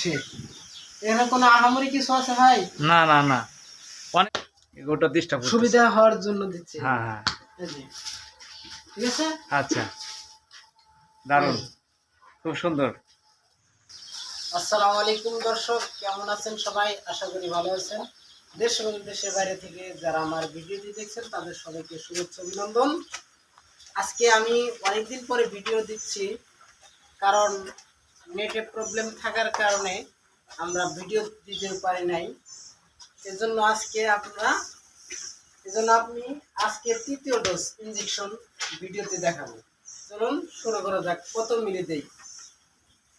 সে এখানে কোনো আহামরি কিছু আছে ভাই? না না না। অনেক গোটা ডিস্টার্ব সুবিধা হওয়ার জন্য দিচ্ছে। হ্যাঁ হ্যাঁ। ঠিক আছে? আচ্ছা। দারুণ। খুব সুন্দর। আসসালামু আলাইকুম দর্শক কেমন আছেন সবাই? আশা করি ভালো আছেন। দেশ এবং দেশের বাইরে থেকে যারা আমার ভিডিওটি দেখছেন তাদের সবাইকে শুভেচ্ছা অভিনন্দন। আজকে আমি অনেকদিন পরে ভিডিও দিচ্ছি কারণ নেটে প্রবলেম থাকার কারণে আমরা ভিডিও দিতে পারি নাই। এজন্য আজকে আপনারা এজন্য আপনি আজকে তৃতীয় ডোজ ইঞ্জেকশন ভিডিওতে দেখাবো। চলুন শুরু করা যাক। কত মিলে দেই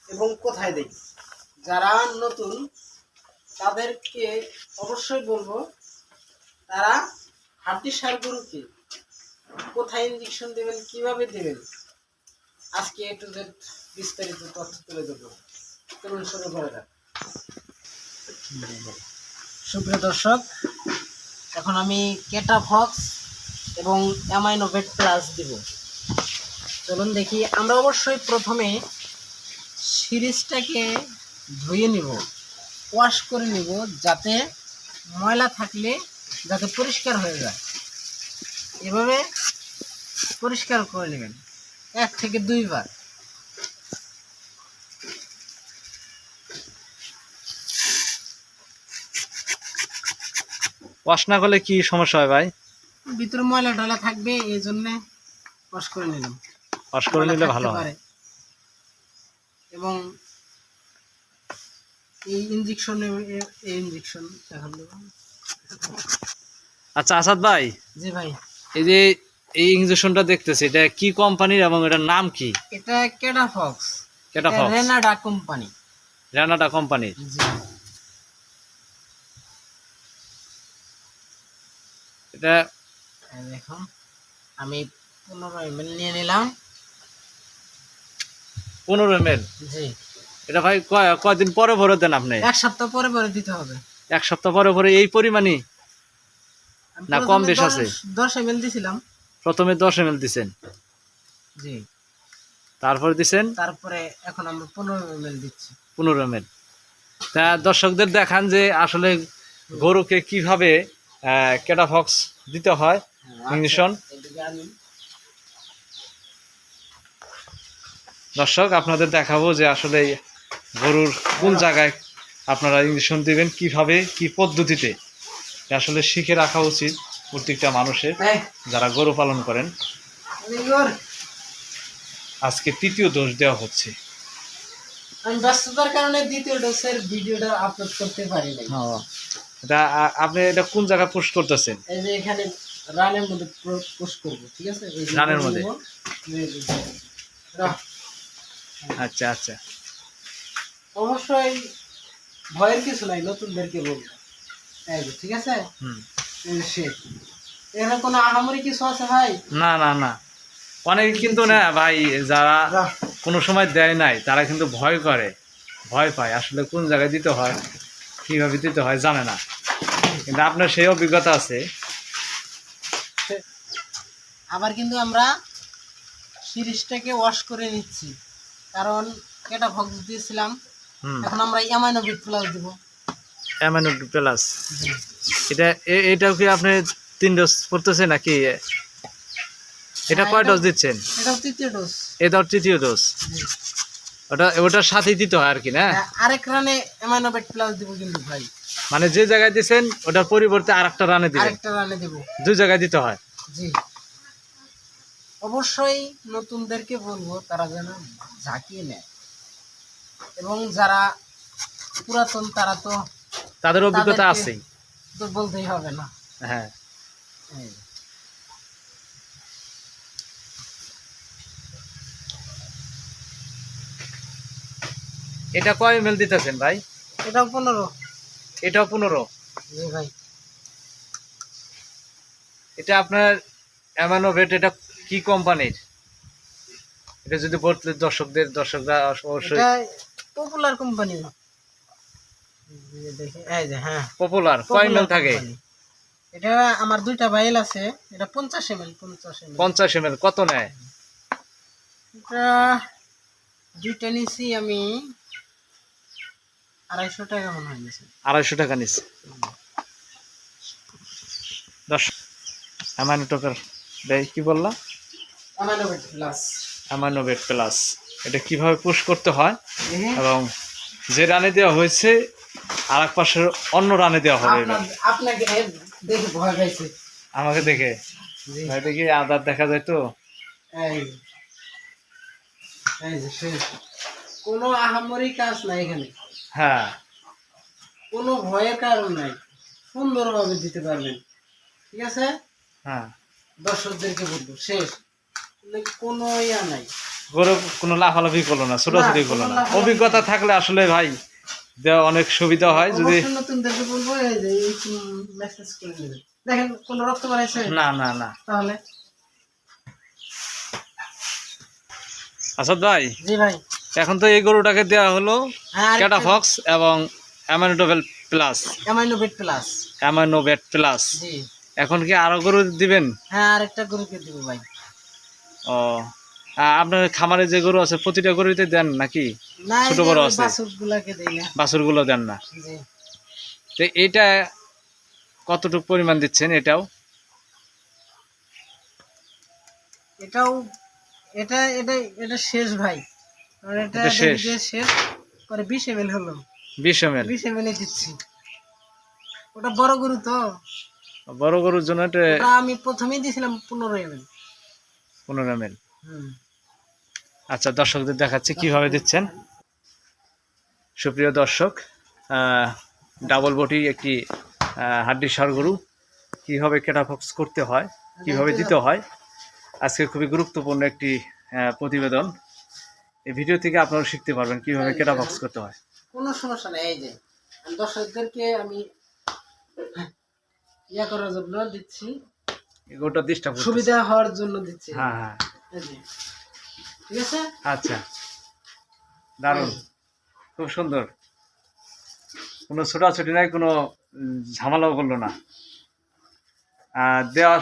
এবং কোথায় দেই? যারা নতুন, তাদেরকে অবশ্যই বলব, তারা হাড্ডি সার গরুকে কোথায় ইঞ্জেকশন দেবেন, কীভাবে দেবেন? আজকে এ টু জেড বিস্তারিত তথ্য তুলে দেবো চলুন শুরু করা যাক। সুপ্রিয় দর্শক, এখন আমি কেটাফক্স এবং অ্যামাইনোভেট প্লাস দিব। চলুন দেখি, আমরা অবশ্যই প্রথমে সিরিজটাকে ধুয়ে নিব, ওয়াশ করে নিব যাতে ময়লা থাকলে যাতে পরিষ্কার হয়ে যায়। এভাবে পরিষ্কার করে নেবেন, এক থেকে দুইবার। ওয়াশ না করলে কি সমস্যা হয় ভাই? ভিতরে ময়লা টয়লা থাকবে এই জন্যে ওয়াশ করে নিলাম। ওয়াশ করে নিলে ভালো হয়। এবং এই ইঞ্জেকশন এই দেবো আচ্ছা আসাদ ভাই জি ভাই। এই যে এই ইঞ্জেকশনটা দেখতেছি এটা কি কোম্পানির এবং এটার নাম কি? এটা কেডাফক্স কেটা ফক্স রেনাডা কোম্পানি রানাটা কোম্পানির জি। এটা দেখুন আমি পনেরো এমএল নিয়ে নিলাম। পনেরো এম জি। এটা ভাই কয়দিন পরে ভরে দেন আপনি? এক সপ্তাহ পরে পরে দিতে হবে। এক সপ্তাহ পরে ভরে এই পরিমাণই? না, কম বেশ আছে? দশ এমএল দিছিলাম। প্রথমে দশ এম দিছেন? জি। তারপরে দিছেন? তারপরে এখন আমরা পনেরো এমএল দিচ্ছি। পনেরো এম তা দর্শকদের দেখান যে আসলে গরুকে কীভাবে কেটাফক্স দিতে হয় ইঞ্জেকশন। এদিকে দর্শক আপনাদের দেখাবো যে আসলে গরুর কোন জায়গায় আপনারা ইঞ্জেকশন দিবেন কীভাবে কি পদ্ধতিতে। আসলে শিখে রাখা উচিত প্রত্যেকটা মানুষের যারা গরু পালন করেন। আজকে তৃতীয় দোষ দেওয়া হচ্ছে। আমি ব্যস্ততার কারণে দ্বিতীয় ডোজের ভিডিওটা আপলোড করতে পারি নাই। এটা আপনি এটা কোন জায়গায় পোস্ট করতেছেন? এই যে এখানে রানের মধ্যে পোস্ট করব ঠিক আছে? রানের মধ্যে? আচ্ছা আচ্ছা। অবশ্যই ভয়ের কিছু নাই নতুনদেরকে বলব। ঠিক আছে? হুম। সে। এখানে কোনো আহামরি কিছু আছে ভাই? না না না। অনেকে কিন্তু না ভাই যারা কোনো সময় দেয় নাই তারা কিন্তু ভয় করে। ভয় পায় আসলে কোন জায়গায় দিতে হয় কীভাবে দিতে হয় জানে না। কিন্তু আপনার সেই অভিজ্ঞতা আছে। আবার কিন্তু আমরা সিরিজটাকে ওয়াশ করে নিচ্ছি। কারণ এটা ভক্স দিয়েছিলাম। এখন আমরা অ্যামাইনোভিট প্লাস দিব। অ্যামাইনো প্লাস এটা এটাও কি আপনি তিন ডোজ পড়তেছে নাকি? এটা হ্যাঁ, কয় ডোজ দিচ্ছেন? এটাও তৃতীয় ডোজ এটাও তৃতীয় ডোজ ওটা ওটার সাথেই দিতে হয় আর কি না? আরেক রানে অ্যামাইনোভিট প্লাস দিব কিন্তু ভাই। মানে যে জায়গায় দিচ্ছেন ওটার পরিবর্তে আর একটা রানে দিবেন। আরেকটা রানে দিব। দুই জায়গায় দিতে হয়। জি। অবশ্যই নতুনদেরকে বলব তারা যেন ঝাঁকিয়ে নেয়। এবং যারা পুরাতন তারা তো তাদের অভিজ্ঞতা তাদেরকে- আছেই। তো বলতেই হবে না। হ্যাঁ। এই। এটা কয় এম দিতেছেন ভাই? এটাও পনেরো। এটাও পনেরো। জি ভাই। এটা আপনার অ্যামানোভেট এটা কি কোম্পানির? এটা যদি বলতে দর্শকদের দর্শকরা অবশ্যই পপুলার কোম্পানি পপুলার কয় এম Popular থাকে। এটা আমার দুইটা বাইল আছে এটা পঞ্চাশ পঞ্চাশ এম পঞ্চাশ এম কত নেয়? এটা দুইটা নিছি আমি। আড়াইশো টাকা মনে হয় আড়াইশো টাকা নিচ্ছে দশ অ্যামাইনোটকের দেয় কি বললাম প্লাস। Aminovet plus. এটা কীভাবে পুশ করতে হয়? এবং যে রানে দেওয়া হয়েছে আর এক পাশের অন্য রানে দেওয়া হবে আপনাকে দেখে ভয় পাইছে। আমাকে দেখে? ভাই দেখি আদার দেখা যায় তো? কোনো আহামরি কাজ নাই এখানে। হ্যাঁ। কোনো ভয়ের কারণ নাই। সুন্দরভাবে দিতে পারবেন। ঠিক আছে? হ্যাঁ। দর্শকদেরকে বলব শেষ। কোনো ইয়া নাই? গরু কোনো লাফালাফি করল না ছোটাছুটি করল না। অভিজ্ঞতা থাকলে আসলে ভাই অনেক সুবিধা হয় যদি নতুনদেরকে বলব এই যে মেসেজ করে দেখেন কোনো রক্ত বাড়াইছে? না না না। তাহলে? আসাদ ভাই। জি ভাই। এখন তো এই গরুটাকে দেওয়া হলো ক্যাটাফক্স এবং Aminodovel plus Aminovet plus Aminovet plus জি। এখন কি আরও গরু দিবেন? হ্যাঁ আরেকটা গরুকে দিব ভাই। ও আপনার খামারে যে গরু আছে প্রতিটা গরুতে দেন নাকি? ছোট বড় আছে? বাছুরগুলো দেন না। জি। তো এটা কতটুকু পরিমাণ দিচ্ছেন এটাও? এটাও এটা এটা এটা শেষ ভাই। এটা শেষ। পরে বিশ এমএল হলো। বিশ এম এল বিশ এমএল দিচ্ছি। ওটা বড় গরু তো। বড় গরুর জন্য এটা আমি প্রথমেই দিয়েছিলাম পনেরো পনেরো এম এল আচ্ছা দর্শকদের দেখাচ্ছি কীভাবে দিচ্ছেন। সুপ্রিয় দর্শক ডাবল বটি একটি হাড্ডি সার গরু। কীভাবে কেটাফক্স করতে হয় কীভাবে দিতে হয়। আজকে খুবই গুরুত্বপূর্ণ একটি প্রতিবেদন। এই ভিডিও থেকে আপনারা শিখতে পারবেন কীভাবে কেটা বক্স করতে হয়। কোনো সমস্যা নেই এই যে দর্শকদেরকে আমি ইয়া করার জন্য দিচ্ছি। এই গরুটা ডিস্টার্ব সুবিধা হওয়ার জন্য দিচ্ছি। হ্যাঁ হ্যাঁ। এই যে। ঠিক আছে? আচ্ছা। দারুণ। খুব সুন্দর। কোনো ছোটাছুটি নাই কোনো ঝামেলাও করল না। আর দেওয়ার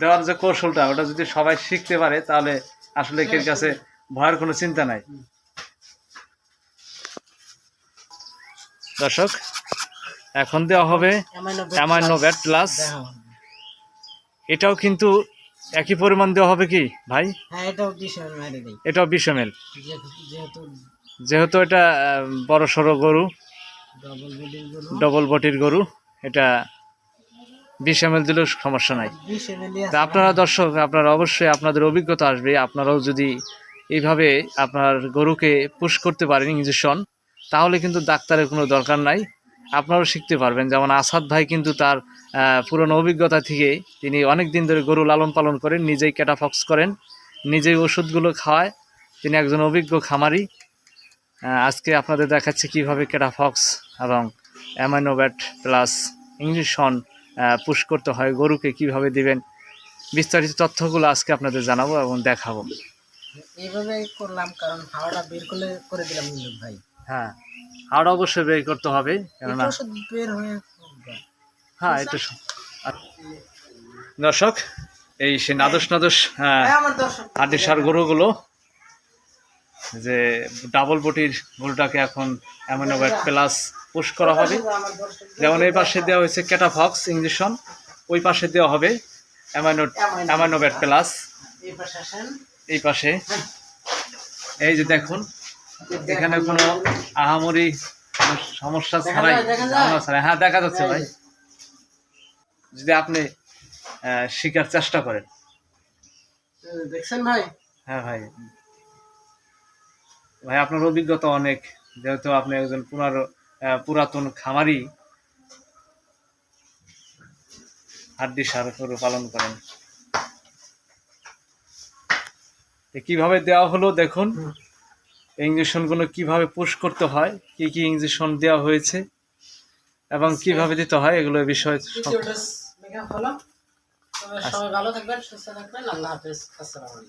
দেওয়ার যে কৌশলটা ওটা যদি সবাই শিখতে পারে তাহলে আসলে কের কাছে ভয়ের কোনো চিন্তা নাই। দর্শক এখন দেওয়া হবে অ্যামাইনো ব্যাট প্লাস এটাও কিন্তু একই পরিমাণ দেওয়া হবে কি ভাই? হ্যাঁ এটাও বিশ এম যেহেতু যেহেতু এটা বড় সড়ো গরু ডবল বিল্ডিং গরু। ডবল বটির গরু এটা বিশ এম এল দিলেও সমস্যা নাই। তা আপনারা দর্শক আপনারা অবশ্যই আপনাদের অভিজ্ঞতা আসবে। আপনারাও যদি এইভাবে আপনার গরুকে পুশ করতে পারেন ইঞ্জেকশন তাহলে কিন্তু ডাক্তারের কোনো দরকার নাই। আপনারাও শিখতে পারবেন। যেমন আসাদ ভাই কিন্তু তার পুরনো অভিজ্ঞতা থেকে তিনি অনেক দিন ধরে গরু লালন পালন করেন নিজেই ক্যাটাফক্স করেন, নিজেই ওষুধগুলো খাওয়ায়। তিনি একজন অভিজ্ঞ খামারি। আজকে আপনাদের দেখাচ্ছি কীভাবে ক্যাটাফক্স এবং অ্যামাইনোব্যাট প্লাস ইঞ্জেকশন পুশ করতে হয়, গরুকে কীভাবে দিবেন, বিস্তারিত তথ্যগুলো আজকে আপনাদের জানাব এবং দেখাবো। এইভাবে করলাম কারণ হাওড়া বের করলে করে দিলাম কিন্তু ভাই। হ্যাঁ আর অবশ্যই বের করতে হবে কেননা বের হয়ে হ্যাঁ এটা দর্শক এই সে নাদুস নাদুস হ্যাঁ, আমার হাড্ডি সার গরুগুলো যে ডাবল বটির গরুটাকে এখন অ্যামিনোভ্যাট প্লাস পুশ করা হবে। যেমন এই পাশে দেওয়া হয়েছে ক্যাটাফক্স ইঞ্জেকশন ওই পাশে দেওয়া হবে অ্যামাইনো অ্যামাইনোভ্যাট প্লাস এই পাশে। এই যে দেখুন এখানে কোনো আহামরি সমস্যা ছাড়াই হ্যাঁ দেখা যাচ্ছে ভাই। যদি আপনি শিকার চেষ্টা করেন। দেখছেন ভাই? হ্যাঁ ভাই। ভাই আপনার অভিজ্ঞতা অনেক। যেহেতু আপনি একজন পুনর আহ, পুরাতন খামারি হাড্ডি সার পালন করেন। কীভাবে দেওয়া হলো দেখুন। ইঞ্জেকশনগুলো কীভাবে পুশ করতে হয় কি কি ইঞ্জেকশন দেওয়া হয়েছে এবং কীভাবে দিতে হয় এগুলো বিষয় আসসালামু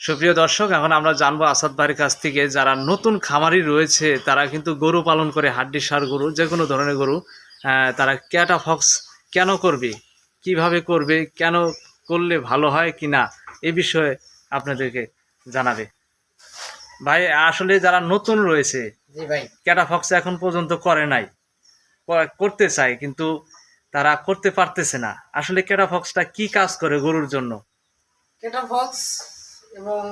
সুপ্রিয় দর্শক এখন আমরা জানব আসাদ ভাইয়ের কাছ থেকে যারা নতুন খামারি রয়েছে তারা কিন্তু গরু পালন করে হাড্ডি সার গরু যে কোনো ধরনের গরু তারা ক্যাটা ফক্স কেন করবে কীভাবে করবে কেন করলে ভালো হয় কি না এই বিষয়ে আপনাদেরকে জানাবে। ভাই আসলে যারা নতুন রয়েছে ক্যাটাফক্স এখন পর্যন্ত করে নাই। করতে চায় কিন্তু তারা করতে পারতেছে না। আসলে ক্যাটাফক্সটা কি কাজ করে গরুর জন্য? কেটাফক্স এবং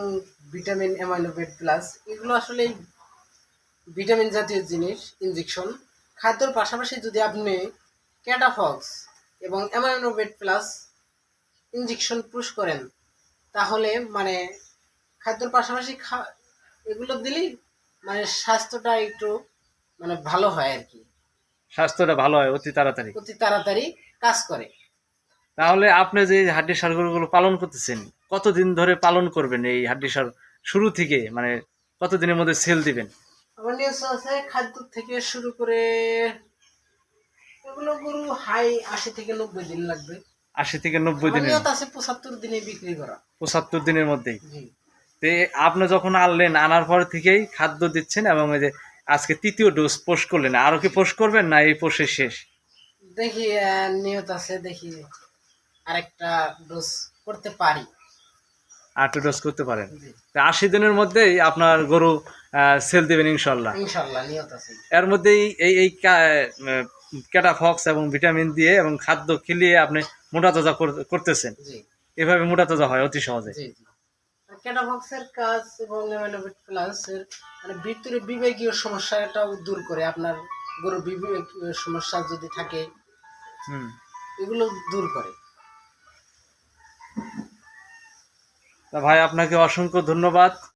ভিটামিন অ্যামাইনোভেট প্লাস এগুলো আসলে ভিটামিন জাতীয় জিনিস ইনজেকশন খাদ্যর পাশাপাশি যদি আপনি ক্যাটাফক্স এবং অ্যামাইনোভেট প্লাস ইনজেকশন পুশ করেন তাহলে মানে খাদ্যর পাশাপাশি খা এগুলো দিলেই মানে স্বাস্থ্যটা একটু মানে ভালো হয় আর কি। স্বাস্থ্যটা ভালো হয় অতি তাড়াতাড়ি। অতি তাড়াতাড়ি কাজ করে। তাহলে আপনি যে হাড্ডি সারগুলো পালন করতেছেন কতদিন ধরে পালন করবেন এই হাড্ডি সার শুরু থেকে? মানে কতদিনের মধ্যে সেল দিবেন? আমার নিউজ আছে খাদ্য থেকে শুরু করে এগুলো গরু হাই আশি থেকে নব্বই দিন লাগবে। আশি থেকে নব্বই দিনের আছে পঁচাত্তর দিনে বিক্রি করা। পঁচাত্তর দিনের মধ্যেই। আপনি যখন আনলেন আনার পর থেকেই খাদ্য দিচ্ছেন এবং এই যে আজকে তৃতীয় ডোজ পোস্ট করলেন আরও কি পোস্ট করবেন না এই পোষে শেষ? দেখি নিয়ত আছে দেখি আরেকটা ডোজ করতে পারি। আটটা ডোজ করতে পারেন। আশি দিনের মধ্যেই আপনার গরু সেল দিবেন ইনশাল্লাহ ইনশাল্লাহ নিয়ত আছে। এর মধ্যেই এই এই ক্যাটাফক্স এবং ভিটামিন দিয়ে এবং খাদ্য খিলিয়ে আপনি মোটা তাজা করতেছেন। এভাবে মোটা তাজা হয় অতি সহজে। জি কাজ এবং লেমোনোভিট প্লাসের মানে ভিতরে বিবেকীয় সমস্যাটাও দূর করে আপনার গরুর বিবেকীয় সমস্যা যদি থাকে হুম। এগুলো দূর করে। তা ভাই আপনাকে অসংখ্য ধন্যবাদ।